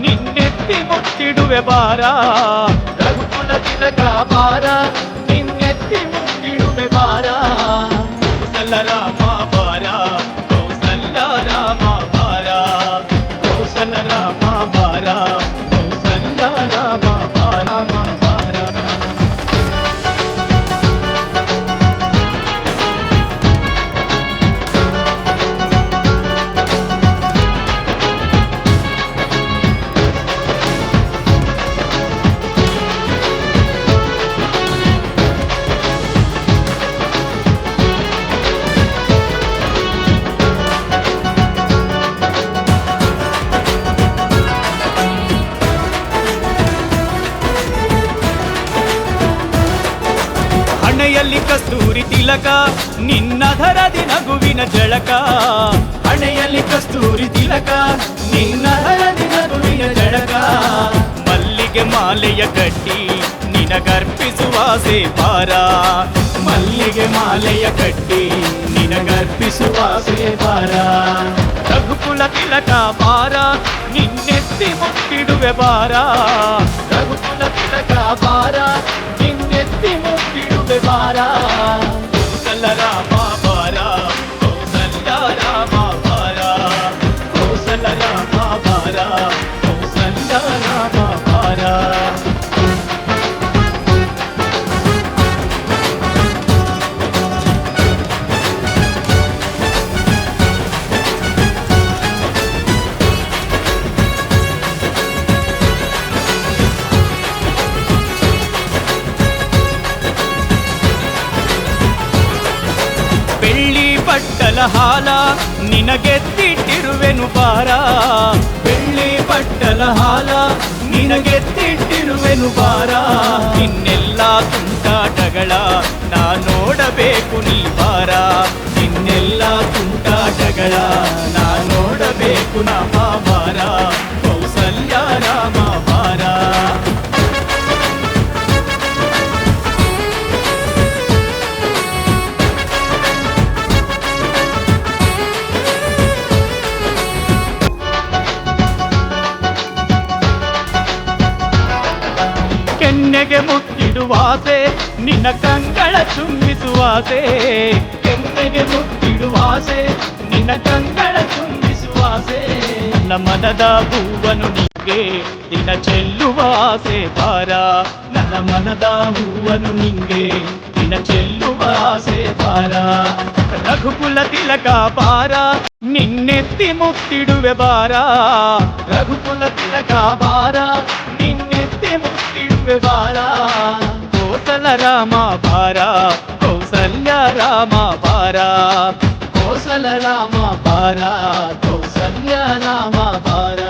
నిన్నెత్తి ముట్టిడు బారా ಹಣೆಯಲ್ಲಿ ಕಸ್ತೂರಿ ತಿಲಕ, ನಿನ್ನ ಧರದಿ ನಗುವಿನ ಜಳಕ. ಹಣೆಯಲ್ಲಿ ಕಸ್ತೂರಿ ತಿಲಕ, ನಿನ್ನ ಧರದಿ ನಗುವಿನ ಜಳಕ. ಮಲ್ಲಿಗೆ ಮಾಲೆಯ ಕಟ್ಟಿ ನಿನಗರ್ಪಿಸುವಾಸೆ ಸೇವಾರ ಮಲ್ಲಿಗೆ ಮಾಲೆಯ ಕಟ್ಟಿ ನಿನಗರ್ಪಿಸುವಾಸೆ ಸೇವಾರ ರಘುಕುಲ ತಿಲಕ ಪಾರ, ನಿನ್ನೆತ್ತಿ ಮುಟ್ಟಿಡುವೆ ಬಾರ ರಘುಕುಲ ತಿಲಕ ಪಾರ ಮುಟ್ಟಿಡುವೆ ಬಾರ ಬೆಳ್ಳಿ ಹಾಲ ನಿನಗೆತ್ತಿಟ್ಟಿರುವೆನು ಬಾರ. ಬೆಳ್ಳಿ ಪಟ್ಟಲ ಹಾಲ ನಿನಗೆತ್ತಿಟ್ಟಿರುವೆನು ಬಾರ. ನಿನ್ನೆಲ್ಲ ತುಂಟಾಟಗಳ ನಾ ನೋಡಬೇಕು ನೀ ಬಾರ. ನಿನ್ನೆಲ್ಲ ತುಂಟಾಟಗಳ ನಾ ನೋಡಬೇಕು ನಮ್ಮ ಕೆನ್ನೆಗೆ ಮುತ್ತಿಡುವಾಸೆ, ನಿನ್ನ ಕಂಗಳ ತುಂಬಿಸುವಾಸೆ. ಕೆನ್ನೆಗೆ ಮುತ್ತಿಡುವಾಸೆ, ನಿನ್ನ ಕಂಗಳ ತುಂಬಿಸುವಾಸೆ. ಮನದ ಹೂವನು ನಿಂಗೆ ದಿನ ಚೆಲ್ಲುವ ಆಸೆ ಭಾರ. ನನ್ನ ಮನದ ಹೂವನು ನಿಂಗೆ ದಿನ ಚೆಲ್ಲುವ ಆಸೆ ಭಾರ. ರಘುಕುಲ ತಿಲಕ ಭಾರ ನಿನ್ನೆತ್ತಿ ಮುತ್ತಿಡುವೆ ಬಾರ ರಘುಕುಲ ತಿಲಕ ಭಾರ ನಿನ್ನೆತ್ತಿ ಮುತ್ತಿಡುವೆ కోసల రామ పారా కౌసల్య రామ పారా కోసల రామ పారా కౌసల్య రామ పారా